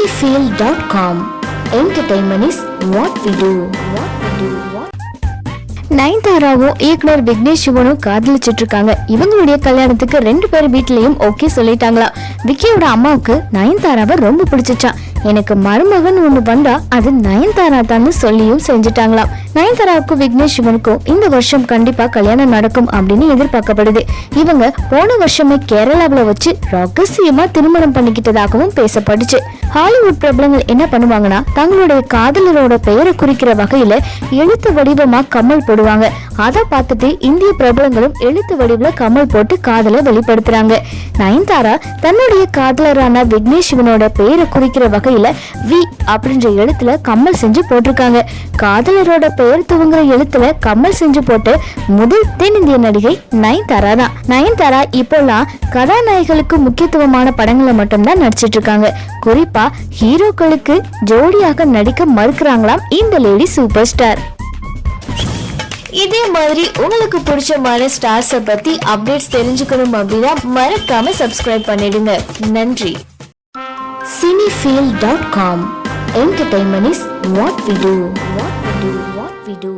cinefield.com entertainment is what we do what we do. நயன்தாராவும் இயக்குனர் விக்னேஷ் சிவனும் காதலிச்சிட்டு இருக்காங்க இவங்களுடைய கல்யாணத்துக்கு ரெண்டு பேர் வீட்லயும் ஓகே சொல்லிட்டாங்களா. விக்கியோட அம்மாவுக்கு நயன்தாராவை ரொம்ப பிடிச்சிச்சான். எனக்கு மருமகன் ஒன்று வந்தா அது நயன்தாரா தான் சொல்லியும் செஞ்சுட்டாங்களாம். நயன்தாராவுக்கும் விக்னேஷ் சிவனுக்கும் இந்த வருஷம் கண்டிப்பா கல்யாணம் நடக்கும் அப்படின்னு எதிர்பார்க்கப்படுது. இவங்க போன வருஷமே கேரளாவுல வச்சு ரகசியமா திருமணம் பண்ணிக்கிட்டதாகவும் பேசப்படுச்சு. ஹாலிவுட் பிரபலங்கள் என்ன பண்ணுவாங்கன்னா தங்களுடைய காதலரோட பெயரை குறிக்கிற வகையில எழுத்து வடிவமா கமல் போடுவாங்க. அதை பார்த்துட்டு இந்திய பிரபலங்களும் எழுத்து வடிவில் கமல் போட்டு காதலை வெளிப்படுத்துறாங்க. நயன்தாரா தன்னுடைய காதலரான விக்னேஷ் சிவனோட பெயரை குறிக்கிற வகை வகையில வி அப்படின்ற எழுத்துல கம்மல் செஞ்சு போட்டிருக்காங்க. காதலரோட பெயர் துவங்குற எழுத்துல கம்மல் செஞ்சு போட்டு முதல் தென்னிந்திய நடிகை நயன்தாரா தான். நயன்தாரா இப்போல்லாம் கதாநாயகிகளுக்கு முக்கியத்துவமான படங்களை மட்டும்தான் நடிச்சிட்டு இருக்காங்க. குறிப்பா ஹீரோக்களுக்கு ஜோடியாக நடிக்க மறுக்கிறாங்களாம் இந்த லேடி சூப்பர் ஸ்டார். இதே மாதிரி உங்களுக்கு பிடிச்சமான ஸ்டார்ஸை பத்தி அப்டேட்ஸ் தெரிஞ்சுக்கணும் அப்படின்னா மறக்காம சப்ஸ்கிரைப் பண்ணிடுங்க. நன்றி. Cinephile dot com entertainment is what we do what we do what we do